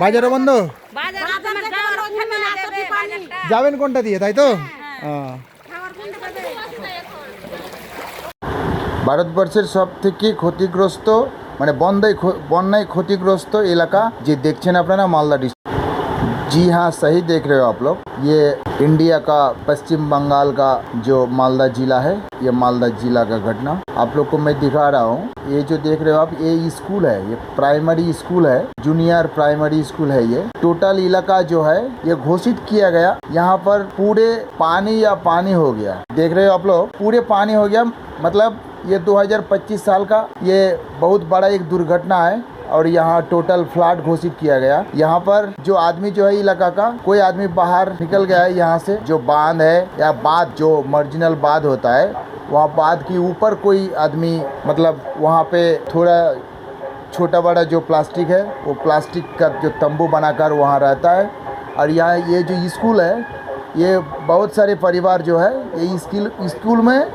বাজারও বন্ধ? যাবেন কোনটা দিয়ে তাই তো? ভারতবর্ষের সব থেকে ক্ষতিগ্রস্ত মানে বন্যায় বন্যায় ক্ষতিগ্রস্ত এলাকা যে দেখছেন আপনারা মালদা ডিস্ট্রিক্ট। जी हाँ सही देख रहे हो आप लोग। ये इंडिया का, पश्चिम बंगाल का जो मालदा जिला है, ये मालदा जिला का घटना। आप लोग को मैं दिखा रहा हूँ। ये जो देख रहे हो आप, ये स्कूल है, ये प्राइमरी स्कूल है, जूनियर प्राइमरी स्कूल है ये। टोटल इलाका जो है, ये घोषित किया गया। यहाँ पर पूरे पानी या पानी हो गया। देख रहे हो आप लोग, पूरे पानी हो गया। मतलब ये 2025 साल का ये बहुत बड़ा एक दुर्घटना है। और यहाँ टोटल फ्लड घोषित किया गया। यहाँ पर जो आदमी जो है इलाका का, कोई आदमी बाहर निकल गया है यहाँ से, जो बाँध है या बाँध, जो मार्जिनल बाँध होता है, वहाँ बाँध के ऊपर कोई आदमी मतलब वहाँ पे थोड़ा छोटा बड़ा जो प्लास्टिक है, वो प्लास्टिक का जो तंबू बनाकर वहाँ रहता है। और यहाँ ये जो स्कूल है, ये बहुत सारे परिवार जो है, ये स्कूल स्कूल में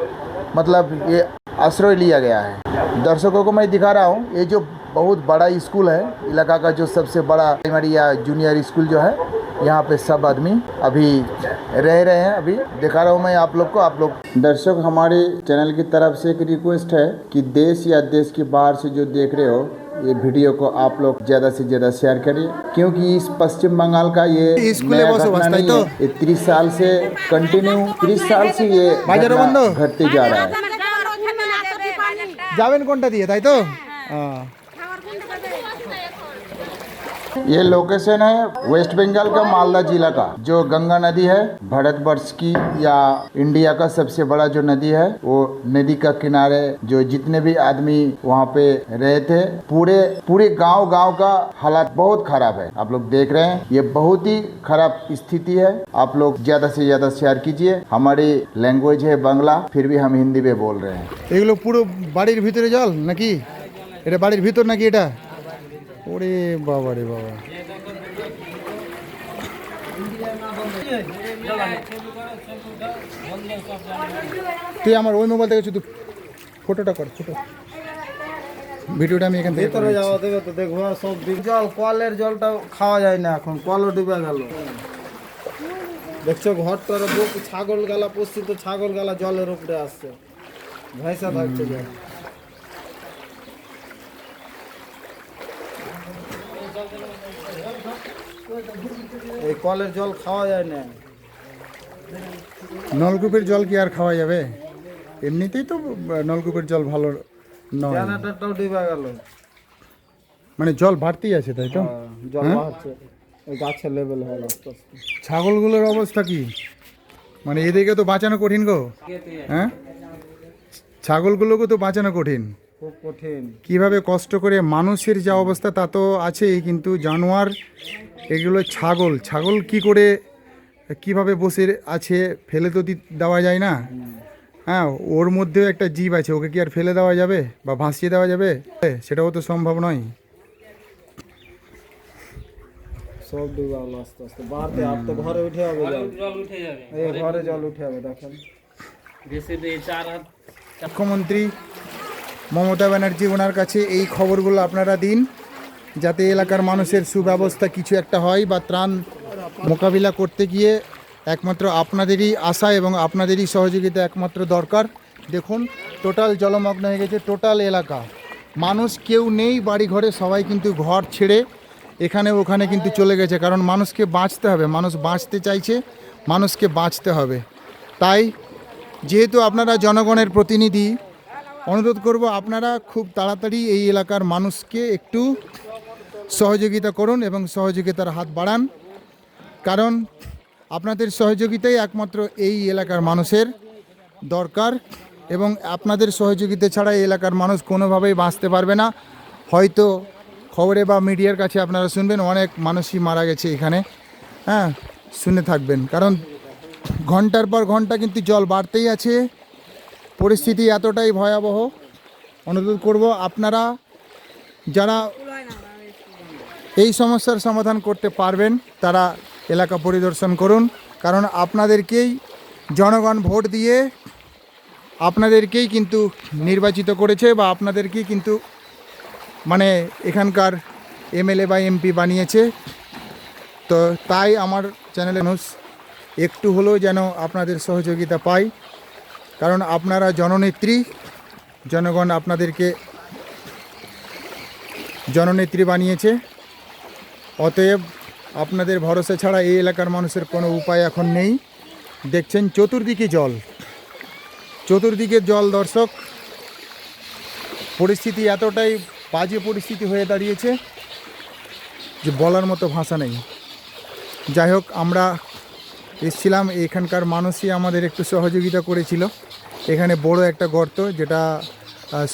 मतलब ये आश्रय लिया गया है। दर्शकों को मैं दिखा रहा हूँ, ये जो बहुत बड़ा स्कूल है इलाका का जो सबसे बड़ा प्राइमरी या जूनियर स्कूल जो है यहाँ पे सब आदमी अभी रह रहे हैं अभी दिखा रहा हूँ मैं आप लोग को आप लोग दर्शक हमारे चैनल की तरफ से एक रिक्वेस्ट है कि देश या देश के बाहर से जो देख रहे हो ये वीडियो को आप लोग ज्यादा से ज्यादा शेयर करिए क्योंकि इस पश्चिम बंगाल का ये स्कूले नया बसो घटना बसताई नहीं तो? है ये तीस साल से कंटिन्यू तीस साल से ये बाजारो घटना बंदो? घटते जा रहा है তোমার যাওয়ার ওখানে না দেবে বাজারটা যাবেন কোনটা দিয়ে তাই তো হ্যাঁ খাবার কোনটা দেবে ये लोकेशन है वेस्ट बंगाल का मालदा जिला का जो गंगा नदी है भारतवर्ष की या इंडिया का सबसे बड़ा जो नदी है वो नदी का किनारे जो जितने भी आदमी वहाँ पे रहे थे पूरे पूरे गांव गांव का हालात बहुत खराब है आप लोग देख रहे हैं ये बहुत ही खराब स्थिति है आप लोग ज्यादा से ज्यादा शेयर कीजिए हमारी लैंग्वेज है बांग्ला फिर भी हम हिंदी में बोल रहे हैं এগুলো পুরো বাড়ির ভিতরে জল নাকি এটা বাড়ির ভিতর নাকি এটা ওরে বাবা রে বাবা। তুই আমার ওই মোবাইল থেকে শুধু ফটোটা কর ফটো ভিডিওটা আমি এখান থেকে ভিতরে যাওয়া দেবে তো দেখব সব জল কলের জলটা খাওয়া যায় না এখন কলও ডুবে গেল। দেখছ ঘর তো বুক ছাগল গালা পড়ছি তো ছাগল গালা জলের উপরে আসছে। ভেসা থাকছে জল এই কলের জল খাওয়া যায় না। নলকূপের জল কি আর খাওয়া যাবে? এমনিতেই তো নলকূপের জল ভালো নয়। জেনারেটরটাও ডুবে গেল। মানে জল বাড়তেই আছে তাই তো? জল হ্যাঁ? বাড়ছে। গাছের লেভেল হয় আস্তে আস্তে। ছাগলগুলোর অবস্থা কি? মানে এদেরকে তো বাঁচানো কঠিন গো। হ্যাঁ? ছাগলগুলোকে তো বাঁচানো কঠিন। খুব কঠিন। কীভাবে কষ্ট করে মানুষের যা অবস্থা তা তো আছেই কিন্তু জানোয়ার এগুলো ছাগল। ছাগল কি করে কীভাবে বসে আছে ফেলে তো দি- দেওয়া যায় না। হ্যাঁ ওর মধ্যেও একটা জীব আছে ওকে কি আর ফেলে দেওয়া যাবে বা ভাসিয়ে দেওয়া যাবে? সেটাও তো সম্ভব নয়। সব ডুবে গেল আস্তে আস্তে। বাড়তে আর তো ঘরে উঠে যাবে জল। জল উঠে যাবে এই ঘরে জল উঠে যাবে দেখেন। দেশে দিয়ে চার হাত। মুখ্যমন্ত্রী মমতা ব্যানার্জি ওনার কাছে এই খবরগুলো আপনারা দিন। যাতে এলাকার মানুষের সুব্যবস্থা কিছু একটা হয় বা ত্রাণ মোকাবিলা করতে গিয়ে একমাত্র আপনাদেরই আশা এবং আপনাদেরই সহযোগিতা একমাত্র দরকার। দেখুন, টোটাল জলমগ্ন হয়ে গেছে টোটাল এলাকা। মানুষ কেউ নেই বাড়ি ঘরে সবাই কিন্তু ঘর ছেড়ে এখানে ওখানে কিন্তু চলে গেছে। কারণ মানুষকে বাঁচতে হবে, মানুষ বাঁচতে চাইছে, মানুষকে বাঁচতে হবে। তাই যেহেতু আপনারা জনগণের প্রতিনিধি, অনুরোধ করব আপনারা খুব তাড়াতাড়ি এই এলাকার মানুষকে একটু সহযোগিতা করুন এবং সহযোগিতার হাত বাড়ান। কারণ আপনাদের সহযোগিতাই একমাত্র এই এলাকার মানুষের দরকার এবং আপনাদের সহযোগিতা ছাড়া এই এলাকার মানুষ কোনোভাবেই বাঁচতে পারবে না। হয়তো খবরে বা মিডিয়ার কাছে আপনারা শুনবেন, অনেক মানুষই মারা গেছে এখানে। হ্যাঁ শুনে থাকবেন। কারণ ঘণ্টার পর ঘণ্টা কিন্তু জল বাড়তেই আছে। পরিস্থিতি এতটাই ভয়াবহ। অনুরোধ করব আপনারা, যারা এই সমস্যার সমাধান করতে পারবেন, তারা এলাকা পরিদর্শন করুন। কারণ আপনাদেরকেই জনগণ ভোট দিয়ে আপনাদেরকেই কিন্তু নির্বাচিত করেছে বা আপনাদেরকেই কিন্তু মানে এখানকার এমএলএ বা এমপি বানিয়েছে। তো তাই আমার চ্যানেলে মানুষ একটু হলেও যেন আপনাদের সহযোগিতা পাই কারণ আপনারা জননেত্রী, জনগণ আপনাদেরকে জননেত্রী বানিয়েছে। অতএব আপনাদের ভরসা ছাড়া এই এলাকার মানুষের কোনো উপায় এখন নেই। দেখছেন চতুর্দিকে জল। চতুর্দিকে জল, দর্শক। পরিস্থিতি এতটাই বাজে পরিস্থিতি হয়ে দাঁড়িয়েছে যে বলার মতো ভাষা নেই। যাই হোক, আমরা এসছিলাম, এখানকার মানুষই আমাদের একটু সহযোগিতা করেছিল। এখানে বড় একটা গর্ত, যেটা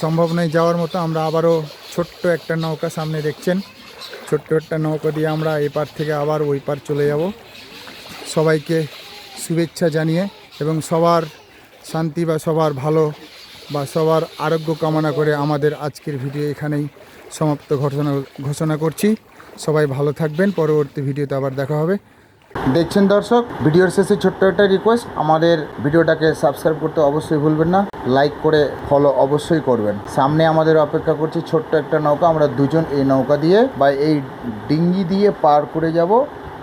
সম্ভব নয় যাওয়ার মতো। আমরা আবারও ছোট্ট একটা নৌকা সামনে দেখছেন। ছোট্ট একটা নৌকা দিয়ে আমরা এপার থেকে আবার ওই পার চলে যাব। সবাইকে শুভেচ্ছা জানিয়ে এবং সবার শান্তি বা সবার ভালো বা সবার আরোগ্য কামনা করে আমাদের আজকের ভিডিও এখানেই সমাপ্ত ঘোষণা ঘোষণা করছি। সবাই ভালো থাকবেন। পরবর্তী ভিডিওতে আবার দেখা হবে। দেখছেন দর্শক, ভিডিওর শেষে ছোট্ট একটা রিকোয়েস্ট আমাদের ভিডিওটাকে সাবস্ক্রাইব করতে অবশ্যই ভুলবেন না লাইক করে ফলো অবশ্যই করবেন। সামনে আমাদের অপেক্ষা করছে ছোট্ট একটা নৌকা, আমরা দুজন এই নৌকা দিয়ে বা এই ডিঙ্গি দিয়ে পার করে যাব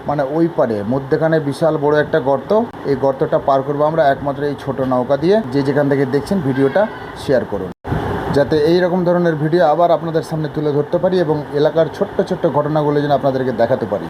মানে ওই পারে, মধ্যেখানে বিশাল বড় একটা গর্ত, এই গর্তটা পার করব আমরা একমাত্র এই ছোট নৌকা দিয়ে, যে যেখান থেকে দেখছেন ভিডিওটা শেয়ার করুন। যাতে এই রকম ধরনের ভিডিও আবার আপনাদের সামনে তুলে ধরতে পারি এবং এলাকার ছোট্ট ছোট্ট ঘটনাগুলো যেন আপনাদেরকে দেখাতে পারি।